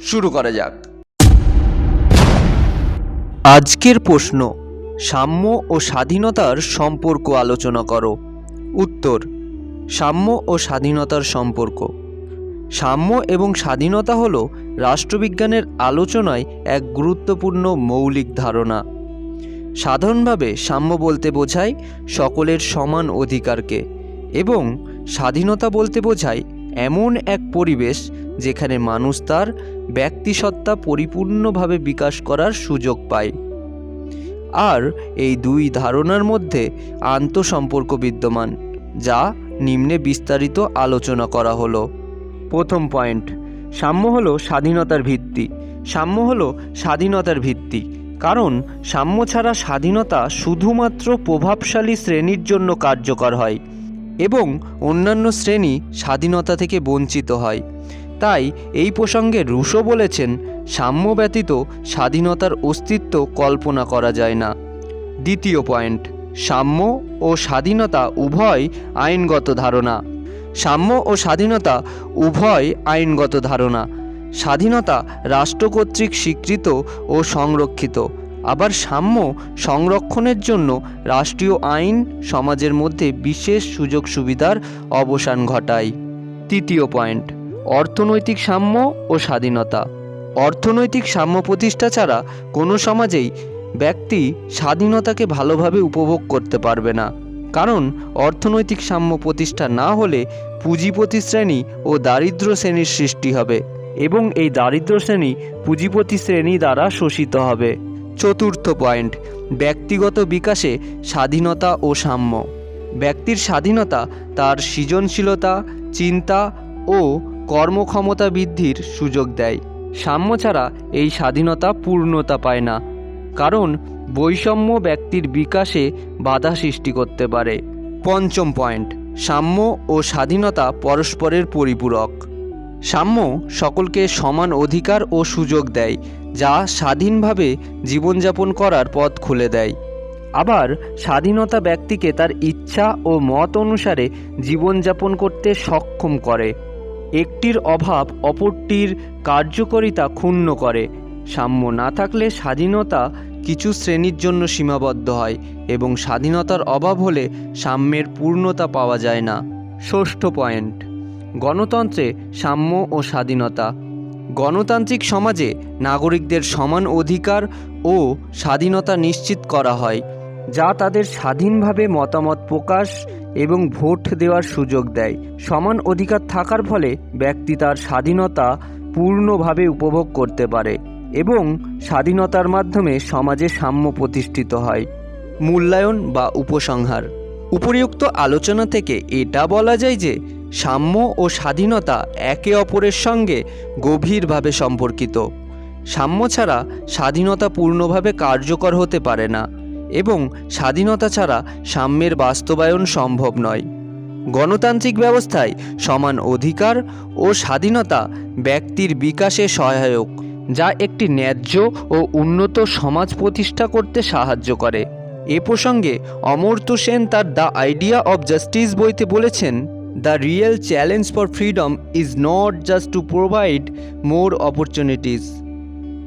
শুরু করা যাক। আজকের প্রশ্ন, সাম্য ও স্বাধীনতার সম্পর্ক আলোচনা করো। উত্তর, সাম্য ও স্বাধীনতার সম্পর্ক। সাম্য এবং স্বাধীনতা হল রাষ্ট্রবিজ্ঞানের আলোচনায় এক গুরুত্বপূর্ণ মৌলিক ধারণা। সাধারণভাবে সাম্য বলতে বোঝায় সকলের সমান অধিকারকে এবং স্বাধীনতা বলতে বোঝায় এমন এক পরিবেশ যেখানে মানুষ তার ব্যক্তিসত্তা পরিপূর্ণভাবে বিকাশ করার সুযোগ পায়। আর এই দুই ধারণার মধ্যে আন্তঃসম্পর্ক বিদ্যমান, যা নিম্নে বিস্তারিত আলোচনা করা হলো। প্রথম পয়েন্ট, সাম্য হলো স্বাধীনতার ভিত্তি। সাম্য হলো স্বাধীনতার ভিত্তি, কারণ সাম্য ছাড়া স্বাধীনতা শুধুমাত্র প্রভাবশালী শ্রেণির জন্য কার্যকর হয় এবং অন্যান্য শ্রেণি স্বাধীনতা থেকে বঞ্চিত হয়। তাই এই প্রসঙ্গে রুশো বলেছেন সাম্য ব্যতীত স্বাধীনতার অস্তিত্ব কল্পনা করা যায় না। দ্বিতীয় পয়েন্ট, সাম্য ও স্বাধীনতা উভয় আইনগত ধারণা। সাম্য ও স্বাধীনতা উভয় আইনগত ধারণা। স্বাধীনতা রাষ্ট্র কর্তৃক স্বীকৃত ও সংরক্ষিত। আবার সাম্য সংরক্ষণের জন্য রাষ্ট্রীয় আইন সমাজের মধ্যে বিশেষ সুযোগ সুবিধার অবসান ঘটায়। তৃতীয় পয়েন্ট অর্থনৈতিক সাম্য ও স্বাধীনতা। অর্থনৈতিক সাম্য প্রতিষ্ঠা ছাড়া কোনো সমাজেই ব্যক্তি স্বাধীনতাকে ভালোভাবে উপভোগ করতে পারবে না। কারণ অর্থনৈতিক সাম্য প্রতিষ্ঠা না হলে পুঁজিপতি শ্রেণি ও দারিদ্র শ্রেণির সৃষ্টি হবে এবং এই দারিদ্র শ্রেণি পুঁজিপতি শ্রেণি দ্বারা শোষিত হবে। চতুর্থ পয়েন্ট, ব্যক্তিগত বিকাশে স্বাধীনতা ও সাম্য। ব্যক্তির স্বাধীনতা তার সৃজনশীলতা, চিন্তা ও কর্মক্ষমতা বৃদ্ধির সুযোগ দেয়। সাম্য ছাড়া এই স্বাধীনতা পূর্ণতা পায় না। কারণ বৈষম্য ব্যক্তির বিকাশে বাধা সৃষ্টি করতে পারে। পঞ্চম পয়েন্ট, সাম্য ও স্বাধীনতা পরস্পরের পরিপূরক। সাম্য সকলকে সমান অধিকার ও সুযোগ দেয়, যা স্বাধীনভাবে জীবনযাপন করার পথ খুলে দেয়। আবার স্বাধীনতা ব্যক্তিকে তার ইচ্ছা ও মত অনুসারে জীবনযাপন করতে সক্ষম করে। একটির অভাব অপরটির কার্যকারিতা ক্ষুণ্ণ করে। সাম্য না থাকলে স্বাধীনতা কিছু শ্রেণির জন্য সীমাবদ্ধ হয় এবং স্বাধীনতার অভাব হলে সাম্যের পূর্ণতা পাওয়া যায় না। ষষ্ঠ পয়েন্ট, গণতন্ত্রে সাম্য ও স্বাধীনতা। গণতান্ত্রিক সমাজে নাগরিকদের সমান অধিকার ও স্বাধীনতা নিশ্চিত করা হয়। যা তাদের স্বাধীনভাবে মতামত প্রকাশ এবং ভোট দেওয়ার সুযোগ দেয়। সমান অধিকার থাকার ফলে ব্যক্তি তার স্বাধীনতা পূর্ণভাবে উপভোগ করতে পারে এবং স্বাধীনতার মাধ্যমে সমাজে সাম্য প্রতিষ্ঠিত হয়। মূল্যায়ন বা উপসংহার। উপরিউক্ত আলোচনা থেকে এটা বলা যায় যে, সাম্য ও স্বাধীনতা একে অপরের সঙ্গে গভীরভাবে সম্পর্কিত। সাম্য ছাড়া স্বাধীনতা পূর্ণভাবে কার্যকর হতে পারে না। এবং স্বাধীনতা ছাড়া সাম্যের বাস্তবায়ন সম্ভব নয়। গণতান্ত্রিক ব্যবস্থায় সমান অধিকার ও স্বাধীনতা ব্যক্তির বিকাশে সহায়ক, যা একটি ন্যায্য ও উন্নত সমাজ প্রতিষ্ঠা করতে সাহায্য করে। এ প্রসঙ্গে অমর্ত্য সেন তার দ্য আইডিয়া অব জাস্টিস বইতে বলেছেন, the real challenge for freedom is not just to provide more opportunities.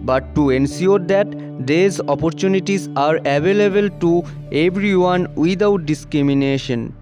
But to ensure that these opportunities are available to everyone without discrimination.